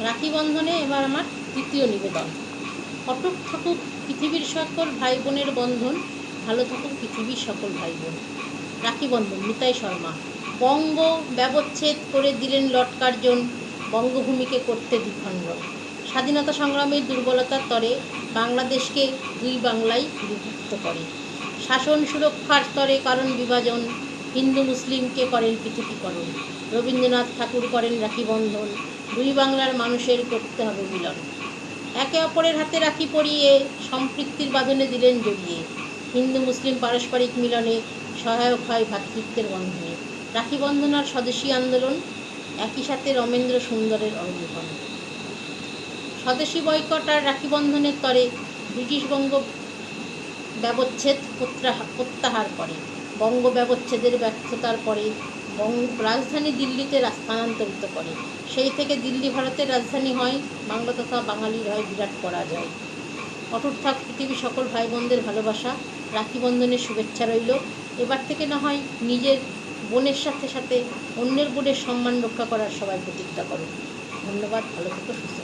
রাখি বন্ধনে এবার আমার তৃতীয় নিবেদন। অটুট থাকুক পৃথিবীর সকল ভাই বোনের বন্ধন, ভালো থাকুক পৃথিবীর সকল ভাই বোন রাখি বন্ধন, নিতাই শর্মা। বঙ্গ ব্যবচ্ছেদ করে দিলেন লটকার্জন বঙ্গভূমিকে করতে দ্বিখণ্ড। স্বাধীনতা সংগ্রামের দুর্বলতার তরে বাংলাদেশকে দুই বাংলায় বিভক্ত করে। শাসন সুরক্ষার স্তরে কারণ বিভাজন, হিন্দু মুসলিমকে করেন পৃথিবীকরণ রবীন্দ্রনাথ ঠাকুর করেন রাখি বন্ধন। দুই বাংলার মানুষের করতে হবে মিলন। একে অপরের হাতে রাখি পরিয়ে সম্পৃক্তির বাঁধনে দিলেন জড়িয়ে। হিন্দু, মুসলিম পারস্পরিক মিলনে সহায়ক হয় ভ্রাতৃত্বের বন্ধনে। রাখি বন্ধন আর স্বদেশী আন্দোলন, একই সাথে রমেন্দ্র সুন্দরের অবলম্বন। স্বদেশী বয়কট আর রাখি বন্ধনের তরে ব্রিটিশ বঙ্গ ব্যবচ্ছেদ প্রত্যাহা- প্রত্যাহার করে। বঙ্গ ব্যবচ্ছেদের ব্যর্থতার পরে রাজধানী দিল্লিতে স্থানান্তরিত করে। সেই থেকে দিল্লি ভারতের রাজধানী হয়, বাংলা তথা বাঙালির হয় বিরাট পরাজয়। অটুট থাক পৃথিবীর সকল ভাই বোনদের ভালোবাসা, রাখি বন্ধনের শুভেচ্ছা রইল। এবার থেকে না হয় নিজের বোনের সাথে সাথে অন্যের বোনের সম্মান রক্ষা করার সবাই প্রতিজ্ঞা করো ধন্যবাদ, ভালো থেকো, সুস্থ